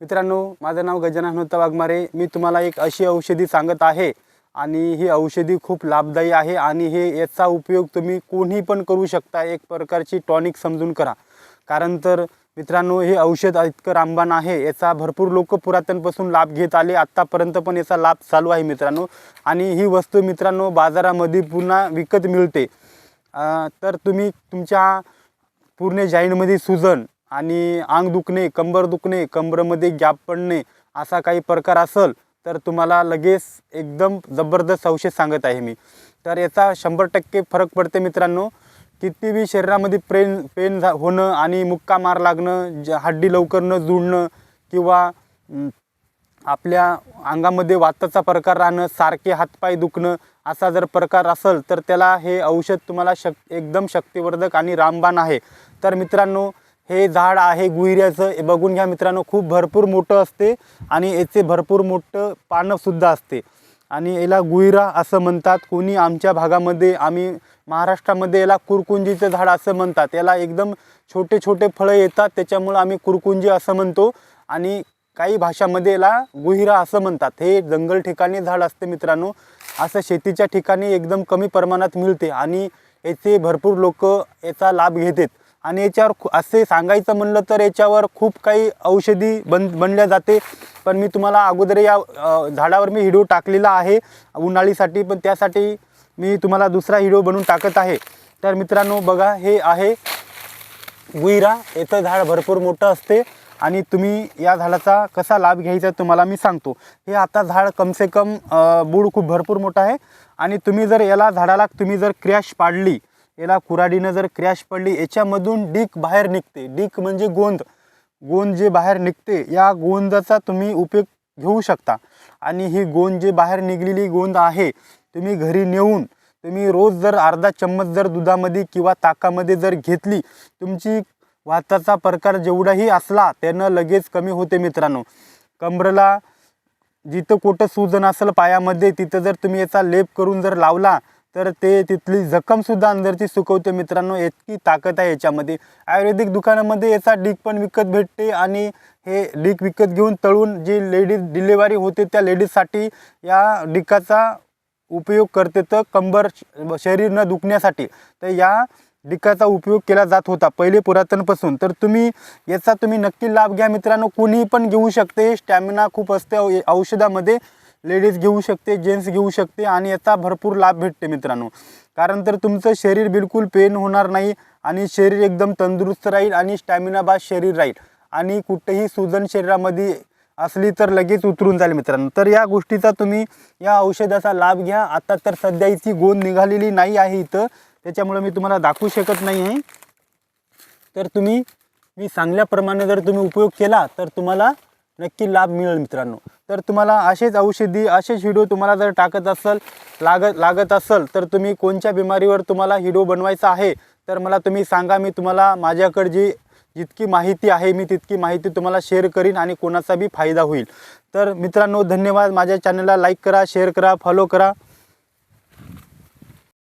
मित्रांनो माझं नाव गजानन होता वाघमारे. मी तुम्हाला एक अशी औषधी सांगत आहे आणि ही औषधी खूप लाभदायी आहे आणि हे याचा उपयोग तुम्ही कोणी पण करू शकता. एक प्रकारची टॉनिक समजून करा. कारण तर मित्रांनो हे औषध इतकं रामबाण आहे याचा भरपूर लोक पुरातनपासून लाभ घेत आले आत्तापर्यंत पण याचा लाभ चालू आहे मित्रांनो. आणि ही वस्तू मित्रांनो बाजारामध्ये पुन्हा विकत मिळते. तर तुम्ही तुमच्या पूर्ण जाईनमध्ये सुजन आणि अंग दुखणे कंबर दुखणे कंबरमध्ये गॅप पडणे असा काही प्रकार असेल तर तुम्हाला लगेच एकदम जबरदस्त औषध सांगत आहे मी. तर याचा शंभर टक्के फरक पडते मित्रांनो. कितीबी शरीरामध्ये पेन पेन झा होणं आणि मुक्का मार लागणं ज हड्डी लवकर न जुळणं किंवा आपल्या अंगामध्ये वाताचा प्रकार राहणं सारखे हातपाय दुखणं असा जर प्रकार असेल तर त्याला हे औषध तुम्हाला शक एकदम शक्तिवर्धक आणि रामबाण आहे. तर मित्रांनो हे झाड आहे गुहिऱ्याचं. हे बघून घ्या मित्रांनो खूप भरपूर मोठं असते आणि याचे भरपूर मोठं पानंसुद्धा असते. आणि याला गुहिरा असं म्हणतात. कोणी आमच्या भागामध्ये आम्ही महाराष्ट्रामध्ये याला कुरकुंजीचं झाड असं म्हणतात. याला एकदम छोटे छोटे फळं येतात त्याच्यामुळं आम्ही कुरकुंजी असं म्हणतो. आणि काही भाषामध्ये याला गुहिरा असं म्हणतात. हे जंगल ठिकाणी झाड असते मित्रांनो. असं शेतीच्या ठिकाणी एकदम कमी प्रमाणात मिळते आणि याचे भरपूर लोक याचा लाभ घेतात. आणि याच्यावर खू- असे सांगायचं म्हणलं तर याच्यावर खूप काही औषधी बन बनल्या जाते. पण मी तुम्हाला अगोदर या झाडावर मी हिडो टाकलेला आहे उन्हाळीसाठी पण त्यासाठी मी तुम्हाला दुसरा हिडो बनवून टाकत आहे. तर मित्रांनो बघा हे आहे गुईरा याचं झाड भरपूर मोठं असते आणि तुम्ही या झाडाचा कसा लाभ घ्यायचा तुम्हाला मी सांगतो. हे आता झाड कमसे कम बूड खूप भरपूर मोठं आहे आणि तुम्ही जर याला झाडाला तुम्ही जर क्रॅश पाडली याला कुराडीनं जर क्रॅश पडली याच्यामधून डीक बाहेर निघते. डीक म्हणजे गोंद. गोंद जे बाहेर निघते या गोंदाचा तुम्ही उपयोग घेऊ शकता. आणि ही गोंद जे बाहेर निघलेली गोंद आहे तुम्ही घरी नेऊन तुम्ही रोज जर अर्धा चम्मच जर दुधामध्ये किंवा ताकामध्ये जर घेतली तुमची वाताचा प्रकार जेवढाही असला त्यानं लगेच कमी होते मित्रांनो. कमरेला जिथं कुठं सूजन असेल पायामध्ये तिथं जर तुम्ही याचा लेप करून जर लावला तर ते तिथली जखमसुद्धा अंदरची सुकवते मित्रांनो. इतकी ताकद आहे याच्यामध्ये. आयुर्वेदिक दुकानामध्ये याचा डीक पण विकत भेटते आणि हे डीक विकत घेऊन तळून जी लेडीज डिलेवरी होते त्या लेडीजसाठी या डिकाचा उपयोग करते तर कंबर शरीर न दुखण्यासाठी. तर या डिकाचा उपयोग केला जात होता पहिले पुरातनपासून. तर तुम्ही याचा तुम्ही नक्की लाभ घ्या मित्रांनो. कोणीही पण घेऊ शकते. स्टॅमिना खूप असते औ- औषधामध्ये. लेडीज घेऊ शकते जेंट्स घेऊ शकते आणि याचा भरपूर लाभ भेटते मित्रांनो. कारण तर तुमचं शरीर बिलकुल पेन होणार नाही आणि शरीर एकदम तंदुरुस्त राहील आणि स्टॅमिनाबाद शरीर राहील. आणि कुठेही सुजन शरीरामध्ये असली तर लगेच उतरून जाईल मित्रांनो. तर या गोष्टीचा तुम्ही या औषधाचा लाभ घ्या. आता तर सध्या इतकी गोंद निघालेली नाही आहे इथं. त्याच्यामुळे मी तुम्हाला दाखवू शकत नाही आहे तर तुम्ही मी सांगल्याप्रमाणे जर तुम्ही उपयोग केला तर तुम्हाला नक्की लाभ मिळेल मित्रांनो. तर तुम्हाला असेच औषधी असेच व्हिडिओ तुम्हाला जर टाकत असेल लागत लागत असेल तर तुम्ही कोणत्या बिमारीवर तुम्हाला व्हिडिओ बनवायचा आहे तर मला तुम्ही सांगा. मी तुम्हाला माझ्याकडे जी जितकी माहिती आहे मी तितकी माहिती तुम्हाला शेअर करीन आणि कोणाचा बी फायदा होईल. तर मित्रांनो धन्यवाद. माझ्या चॅनलला लाईक करा शेअर करा फॉलो करा.